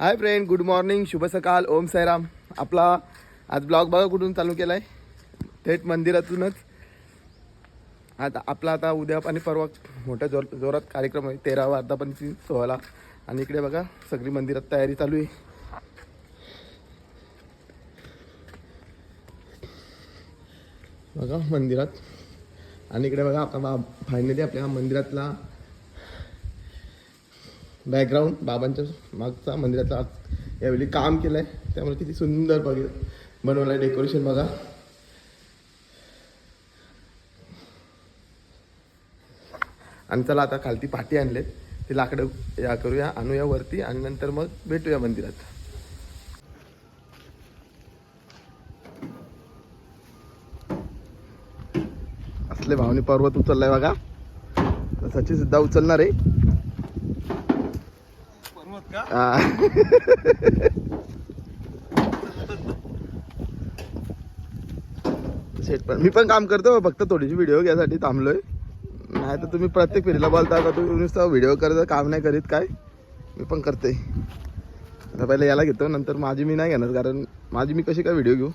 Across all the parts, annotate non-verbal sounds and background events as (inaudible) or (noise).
Hi friend good morning शुभ सकाळ ओम साईराम. आपला आज ब्लॉग बघा कुठून चालू केला आहे थेट मंदिरातूनच. आता आपला आता उद्या आणि परवा मोठ्या जोर जोरात कार्यक्रम आहे तेरा वर्धापनची सोहळा. आणि इकडे बघा सगळी मंदिरात तयारी चालू आहे. बघा मंदिरात. आणि इकडे बघा आता फायनली आपल्या मंदिरातला बॅकग्राऊंड बाबांच्या मागचा मंदिराचा आज यावेळी काम केलं आहे त्यामुळे किती सुंदर बघ बनवलं आहे डेकोरेशन बघा. आणि चला आता खालती पाठी आणलेत. ते लाकडं या करूया आणूया वरती आणि नंतर मग भेटूया मंदिरात. असले भावनी पर्वत उचललाय बघा. तर सचिन सुद्धा उचलणार आहे. हा. शेट (laughs) पण मी पण काम करतो फक्त थोडीशी व्हिडिओ घ्यायसाठी थांबलोय. नाही तर तुम्ही प्रत्येक फेरीला बोलता का तुम्ही नुसतं व्हिडिओ करत काम नाही करीत काय? मी पण करते आता पहिले याला घेतो नंतर माझी मी नाही घेणार कारण माझी मी कशी काय व्हिडिओ घेऊ?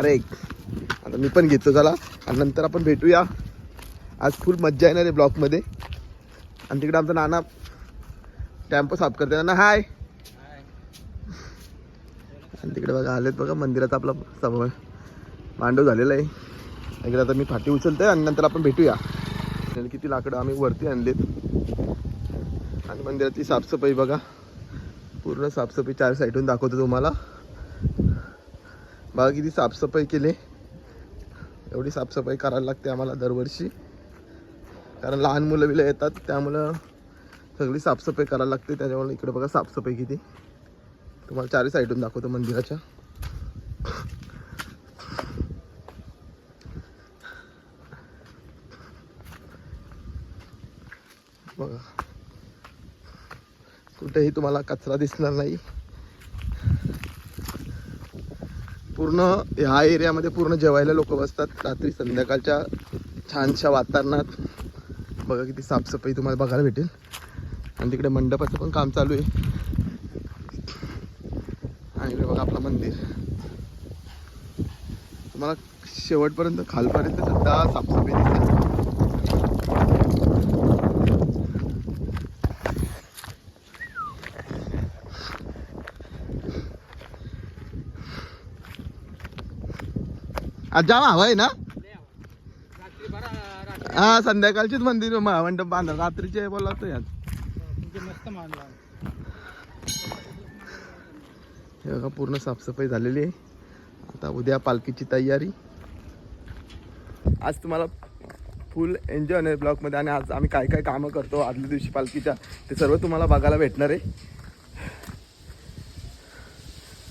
अरे आता मी पण घेतो चला. आणि नंतर आपण भेटूया. आज फुल मज्जा येणार आहे ब्लॉकमध्ये आणि तिकडे आमचा नाना टॅम्पो साफ करते नाना हाय आणि तिकडे बघा आलेत बघा मंदिरात आपला सभा मांडव झालेला आहे. इकडे आता मी फाटी उचलते आणि नंतर आपण भेटूया. किती लाकडं आम्ही वरती आणलेत. आणि मंदिराची साफसफाई बघा. पूर्ण साफसफाई चार साईडून दाखवतो तुम्हाला. बघा किती साफसफाई केली. एवढी साफसफाई करायला लागते आम्हाला दरवर्षी. कारण लहान मुलं बिलं येतात त्यामुळं सगळी साफसफाई करायला लागते. त्याच्यामुळे इकडे बघा साफसफाई किती. तुम्हाला चारही साईडून दाखवतो मंदिराच्या. बघा. कुठेही तुम्हाला कचरा दिसणार नाही. पूर्ण ह्या एरियामध्ये पूर्ण जेवायला लोक बसतात. रात्री संध्याकाळच्या छानशा वातावरणात. बघा किती साफसफाई तुम्हाला बघायला भेटेल. आणि तिकडे मंडपाचं पण काम चालू आहे. आणि इकडे बघा आपलं मंदिर. तुम्हाला शेवटपर्यंत खालपर्यंत सुद्धा साफसफाई दिसेल आज जाम हवा आहे ना? हा संध्याकाळचीच मंदिर महामंडप बांधा रात्रीचे बोला तो यात हे बघा पूर्ण साफसफाई झालेली आहे. आता उद्या पालखीची तयारी. आज तुम्हाला फुल एन्जॉय होणार ब्लॉकमध्ये आणि आज आम्ही काय काय कामं करतो आदल्या दिवशी पालखीच्या ते सर्व तुम्हाला बघायला भेटणार आहे.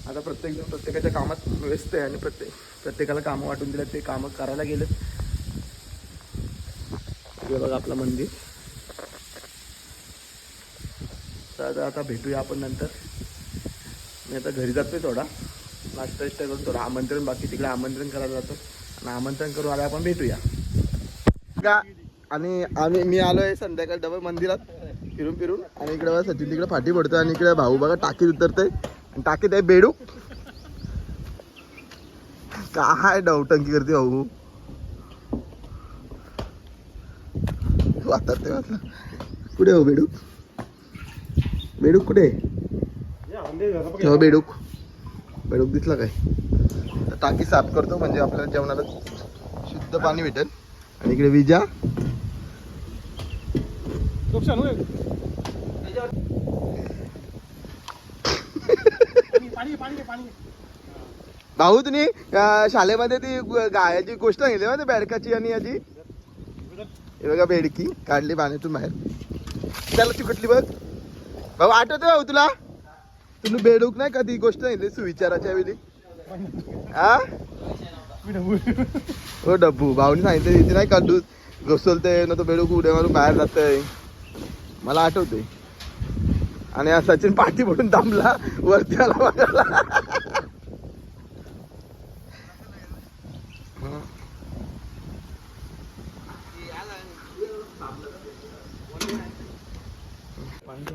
आता प्रत्येकजण प्रत्येकाच्या कामात व्यस्त आहे आणि प्रत्येक प्रत्येकाला कामं वाटून दिलं ते कामं करायला गेलेत. हे बघा आपलं मंदिर. तर आता भेटूया आपण नंतर. मी आता घरी जातोय थोडा. नाश्ता इष्टा करून थोडं आमंत्रण बाकी तिकडे आमंत्रण करायला जातो. आणि आमंत्रण करून आले आपण भेटूया. का आणि आम्ही मी आलो आहे संध्याकाळी डबल मंदिरात फिरून फिरून. आणि इकडे बघा सचिन तिकडे फाटी पडतोय आणि इकडे भाऊ बघा टाकीत उतरतोय. आणि टाकीत आहे बेडू. काय डवटंकी करते भाऊ. ते वाटलं कुठे हो बेडूक बेडूक कुठे? तेव्हा बेडूक बेडूक दिसला काय? तर टाकी साफ करतो म्हणजे आपल्याला जेवणाला शुद्ध पाणी भेटेल. आणि इकडे विजा. भाऊ तुम्ही शाळेमध्ये ती गायाची गोष्ट सांगितली ना बेडकाची आणि याची? हे बघा बेडकी काढली पाण्यातून बाहेर. त्याला चिकटली बघ. भाऊ आठवत भाऊ तुला? तुम्ही बेडूक नाही का ती गोष्ट सांगितली सुविचाराच्या वेळी? हा हो डब्बू. भाऊनी सांगितलं इथे नाही काढू घसलते ना तो बेडूक उड्या मारून बाहेर जातंय. मला आठवते आणि हा सचिन पाठी पडून थांबला. वरती आला बघायला. हा.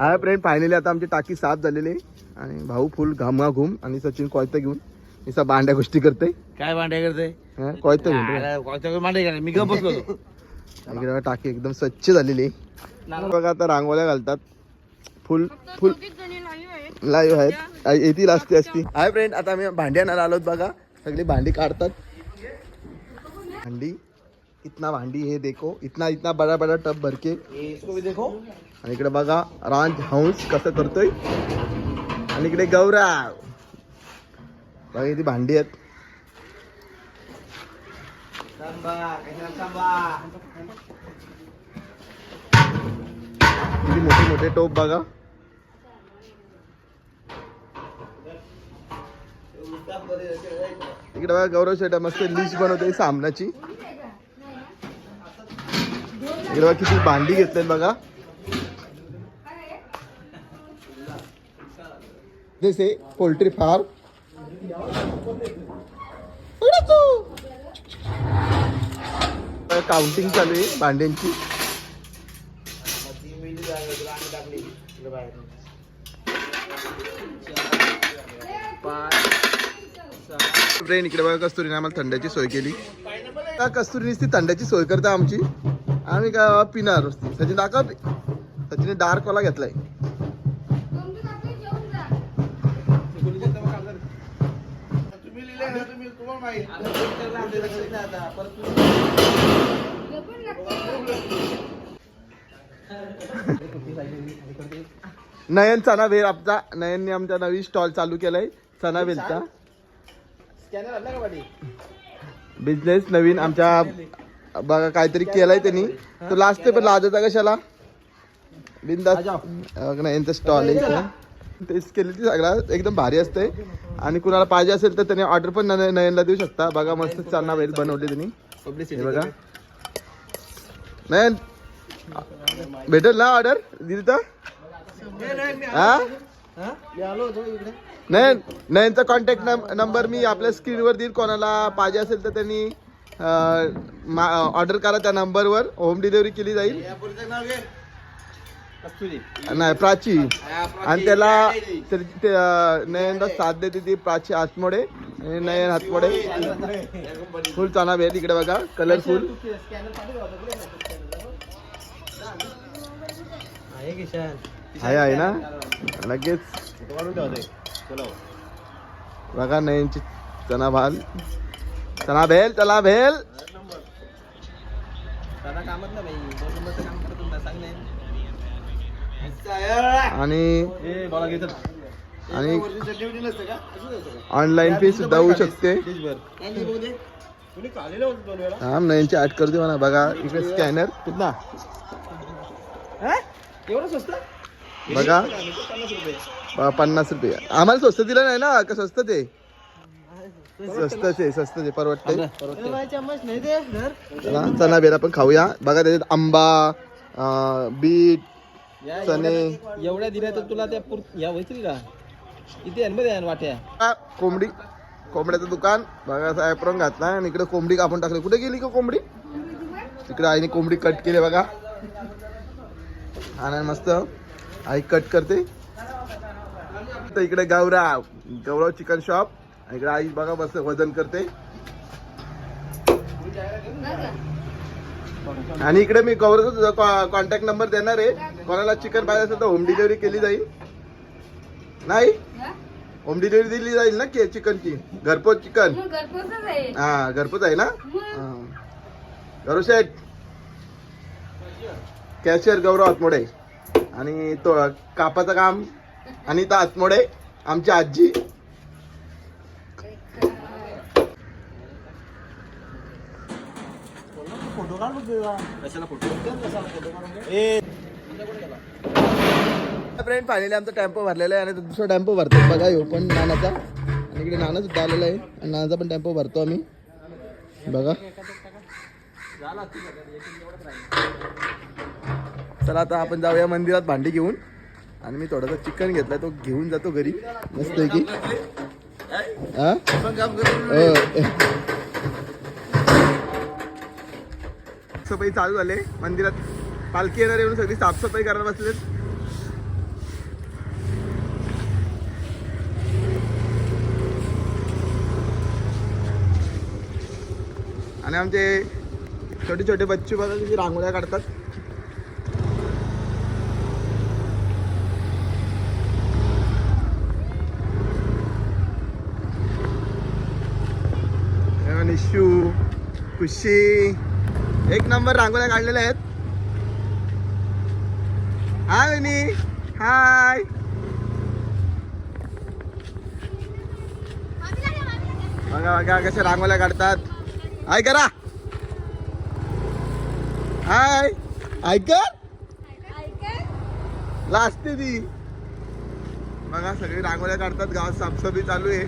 हाय फ्रेंड फायनली आता आमची टाकी साफ झालेली आहे. आणि भाऊ फुल घामाघूम आणि सचिन कोयता घेऊन. निसा भांड्या गोष्टी करते. काय भांडे करते? कोयता घेऊन भांडे मी गप बसलो टाकी एकदम स्वच्छ झालेली आहे. बघा आता रांगोळ्या घालतात. फुल फुल लाईव्ह आहेत. येतील असते असती. हाय फ्रेंड आता आम्ही भांडी आणायला आलोत बघा. सगळी भांडी काढतात. भांडी इतना भांडी हे देखो. इतना इतना बडा बडा टब भरके. ये इसको भी देखो आणि इकडे बघा रांज हंस कसं करतोय. आणि इकडे गौराव. बघा इथे भांडी आहेत. सांबा कशाला सांबा किती मोठे मोठे टोप बघा. इकडे बघा गौरव शेटा मस्त लिस्ट बनवते सामनाची. इकडे बघा किती भांडी घेतलेत बघा. जसे पोल्ट्री फार्म काउंटिंग चालू आहे भांड्यांची. फ्रेंड इकडे बघा कस्तुरीने आम्हाला थंड्याची सोय केली. का कस्तुरी ती थंड्याची सोय करता आमची? आम्ही का पिणार सचिन दाखव सचिनने डार्क वाला घेतलाय. नयन चनावेल आमचा नयनने आमचा नवीन स्टॉल चालू केलाय. चनावेलचा स्कॅनर आणला का पाठी बिझनेस नवीन आमच्या बघा काहीतरी केलाय त्यांनी. तो लास्ट पण लाजाचा कशाला बिंदास. यांचा स्टॉल आहे. टेस्ट केली ती सगळा. एकदम भारी असते आणि कुणाला पाहिजे असेल तर त्यांनी ऑर्डर पण नय- नयनला देऊ शकता. बघा मस्त चालना वेल बनवली त्यांनी. बघा. नयन भेटेल ना ऑर्डर दिली तर? हा? नयन नयनचा कॉन्टॅक्ट नंबर मी आपल्या स्क्रीनवर देईल. कोणाला पाहिजे असेल तर त्यांनी ऑर्डर करा त्या नंबरवर होम डिलिव्हरी केली जाईल. नाही प्राची. आणि त्याला तर ते, अं, नयनला साथ देते ती प्राची हातमोडे. आणि नयन हातमोडे. फुल चाना भेट इकडे बघा. कलरफुल आहे आहे ना? लगेच. बघा नयनची चना भाल चना भेल चला भेल करत नाही आणि आणि? ऑनलाईन फी सुद्धा होऊ शकते. हा नयनची ऍड कर देऊ ना बघा इकडे स्कॅनर कितना एवढं स्वस्त? बघा. पन्नास रुपये. प- पन्नास रुपये. आम्हाला स्वस्त दिलं नाही ना? का स्वस्त ते? स्वस्तच आहे स्वस्त आहे परवडते. चम्मच नाही दे घर. चला चना बेर आपण खाऊया. बघा त्याच्यात आंबा बीट चणे. एवढ्या दिल्या तर तुला त्या पूर- या होईल का इथे वाट्या. कोंबडी. कोंबड्याचं दुकान. बघा ॲप्रॉन घातला आणि इकडे कोंबडी कापून टाकली. कुठे गेली का कोंबडी? तिकडे आईने कोंबडी कट केली बघा. आणि मस्त. आई कट करते. तर इकडे गौरव गौरव चिकन शॉप इकडे आई बघा मस्त वजन करते. आणि इकडे मी गौरवचा कॉन्टॅक्ट नंबर देणार आहे. कोणाला चिकन पाहिजे असेल तर होम डिलिव्हरी केली जाईल. नाही? होम डिलिव्हरी दिली जाईल ना के चिकनची घरपोच चिकन हा घरपोच आहे ना. गौरव शेठ. कॅशियर गौरव आतमोडे. आणि तो कापाचं काम आणि आतमोडे आमची आजी. फोटो फ्रेंड फायनली आमचा टेम्पो भरलेला आहे आणि दुसरा टॅम्पो भरतो बघा येऊ पण नानाचा. आणि इकडे नाना सुद्धा आलेला आहे. आणि नानाचा पण टॅम्पो भरतो आम्ही. बघा. चला आता आपण जाऊया मंदिरात भांडी घेऊन. आणि मी थोडासा चिकन घेतलाय तो घेऊन जातो घरी. मस्त आहे की? हा? साफसफाई चालू झाले मंदिरात. पालखी येणार येऊन सगळी साफसफाई करायला बसलेत. आणि आमचे छोटे छोटे बच्चे बघा किती रांगोळ्या काढतात हे निशू खुशी. एक नंबर रांगोळ्या काढलेल्या आहेत. हाय विनी हाय. बघा बघा कशा रांगोळ्या काढतात. हाय करा. हाय. ऐकर लाजते ती. बघा सगळी रांगोळ्या काढतात. गावात साफसफाई चालू आहे.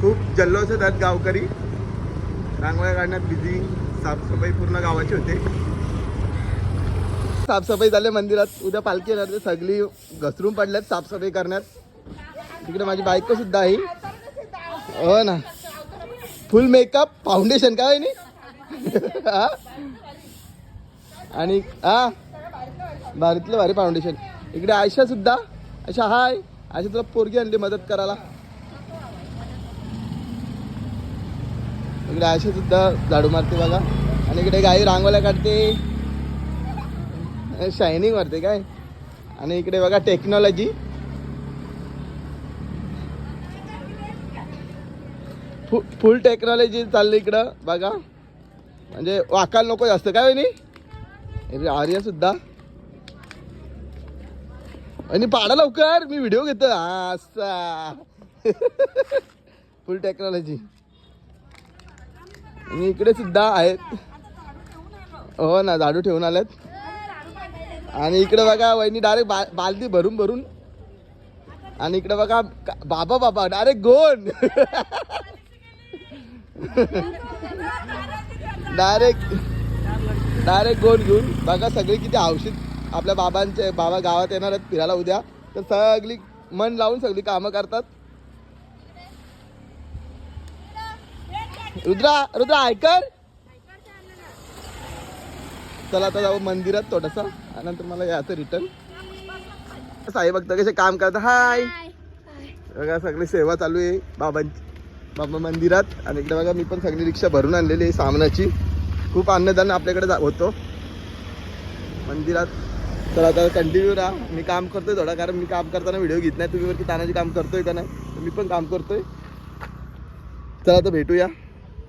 खूप जल्लोष आहेत गावकरी. रांगोळ्या काढण्यात बिझी साफसफाई पूर्ण गावाची होते. साफसफाई झाली मंदिरात. उद्या पालखी येणार सगळी घसरून पडल्यात साफसफाई करण्यात. तिकडे माझी बायको सुद्धा आहे. हो ना. फुल मेकअप फाउंडेशन काय नाही? (laughs) आणि हा? भारीतलं भारी फाउंडेशन इकडे आयशा सुद्धा. आयशा हाय आयशा तुला पोरगी आणली मदत करायला. इकडे आयशा सुद्धा झाडू मारते बघा. आणि इकडे गाई रांगोळ्या काढते. शायनिंग मारते काय? आणि इकडे बघा टेक्नॉलॉजी फुल टेक्नॉलॉजी चालली इकडं बघा. म्हणजे वाकाल नको जास्त काय नाही आर्य आर्या सुद्धा. आणि पाडा लवकर मी व्हिडिओ घेतो. असा. (laughs) फुल टेक्नॉलॉजी आणि इकडे सुद्धा आहेत. हो ना झाडू ठेवून आलेत. आणि इकडे बघा वहिनी डायरेक्ट बा बालदी भरून भरून. आणि इकडे बघा का- बाबा बाबा direct gone direct direct gone घेऊन बघा सगळे किती औषध आपल्या बाबांचे बाबा गावात येणार आहेत फिरायला उद्या. तर सगळी मन लावून सगळी कामं करतात. रुद्रा रुद्रा ऐकर चला आता जाऊ मंदिरात थोडंसं. आणि नंतर मला यायचं रिटर्न साई बघता कसे काम करता हाय बघा सगळी सेवा चालू आहे. बाबांची बाबा मंदिरात. आणि इकडे बघा मी पण सगळी रिक्षा भरून आणलेली आहे सामनाची. खूप अन्नदान आपल्याकडे होतो. मंदिरात. तर आता कंटिन्यू राहा. मी काम करतोय थोडा कारण मी काम करताना व्हिडिओ घेत नाही. तुम्ही वरती तानाजी काम करतोय का नाही? मी पण काम करतोय. चला आता भेटूया.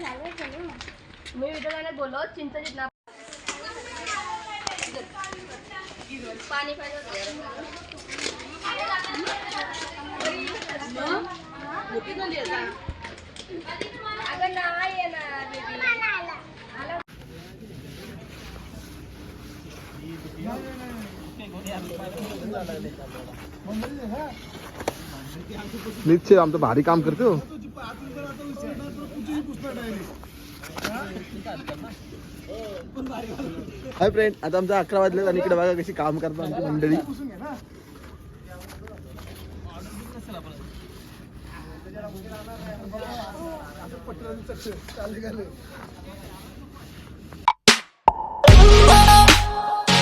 ए आर्या ओय आर्या त्या मुलाला छोटी काढ इथं पण काढ मी विधानाने बोललो चिंताजीत ना पाणी अगं नाही येणार निश्चित आमचं भारी काम करतो हाय फ्रेंड आता आमचं अकरा वाजले आणि इकडे बघा कशी काम करतात आमची मंडळी.